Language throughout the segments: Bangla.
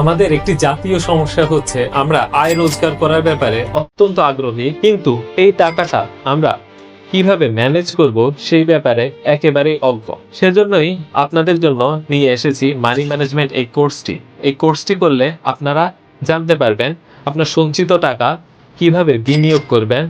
আমাদের একটি জাতীয় সমস্যা হচ্ছে আমরা আয় রোজগার করার ব্যাপারে অত্যন্ত আগ্রহী, কিন্তু এই টাকাটা আমরা কীভাবে ম্যানেজ করব সেই ব্যাপারে একেবারেই অজ্ঞ। সেজন্যই আপনাদের জন্য নিয়ে এসেছি মানি ম্যানেজমেন্ট এই কোর্সটি এই কোর্সটি করলে আপনারা জানতে পারবেন আপনার সঞ্চিত টাকা কীভাবে বিনিয়োগ করবেন,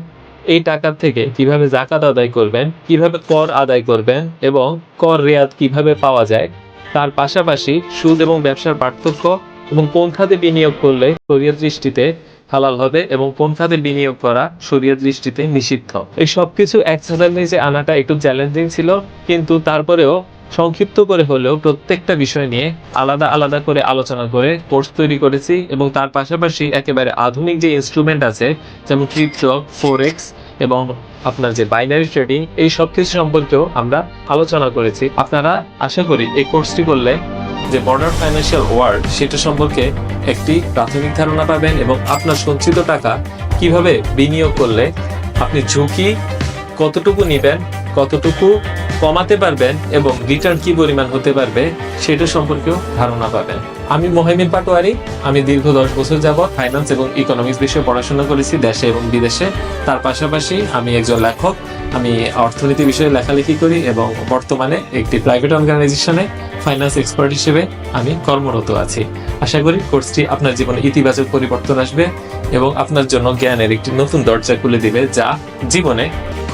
এই টাকা থেকে কীভাবে জাকাত আদায় করবেন, কীভাবে কর আদায় করবেন এবং কর রেয়াত কীভাবে পাওয়া যায়, তার পাশাপাশি সুদ এবং ব্যবসার পার্থক্য এবং কোন খাতে বিনিয়োগ করলে শরীয়ত দৃষ্টিতে হালাল হবে এবং কোন খাতে বিনিয়োগ করা শরীয়ত দৃষ্টিতে নিষিদ্ধ। এই সবকিছু এক ছাদের নিচে আনাটা একটু চ্যালেঞ্জিং ছিল, কিন্তু তারপরেও সংক্ষিপ্ত করে হলেও প্রত্যেকটা বিষয় নিয়ে আলাদা আলাদা করে আলোচনা করে কোর্স তৈরি করেছি এবং তার পাশাপাশি একেবারে আধুনিক যে ইনস্ট্রুমেন্ট আছে, যেমন ক্রিপ্টো ফোরেক্স এবং আপনার যে বাইনারি ট্রেডিং এই সব কিছু সম্পর্কেও আমরা আলোচনা করেছি। আপনারা আশা করি এই কোর্সটি করলে যে বর্ডার ফাইন্যান্সিয়াল ওয়ার্ড সেটা সম্পর্কে একটি প্রাথমিক ধারণা পাবেন এবং আপনার সঞ্চিত টাকা কীভাবে বিনিয়োগ করলে আপনি ঝুঁকি কতটুকু নেবেন কতটুকু কমাতে পারবেন এবং রিটার্ন কি পরিমাণ হতে পারবে, সেটা সম্পর্কেও ধারণা পাবেন। আমি মোহাইমিন পাটোয়ারি, আমি দীর্ঘ দশ বছর যাবৎ ফাইন্যান্স এবং ইকোনমিক্স বিষয়ে পড়াশোনা করেছি দেশে এবং বিদেশে। তার পাশাপাশি আমি একজন লেখক, আমি অর্থনীতি বিষয়ে লেখালেখি করি এবং বর্তমানে একটি প্রাইভেট অর্গানাইজেশনে ফাইন্যান্স এক্সপার্ট হিসেবে আমি কর্মরত আছি। আশা করি কোর্সটি আপনার জীবনে ইতিবাচক পরিবর্তন আসবে এবং আপনার জন্য জ্ঞানের একটি নতুন দরজা খুলে দিবে যা জীবনে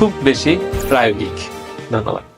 খুব বেশি প্রায়োগিক। ধন্যবাদ।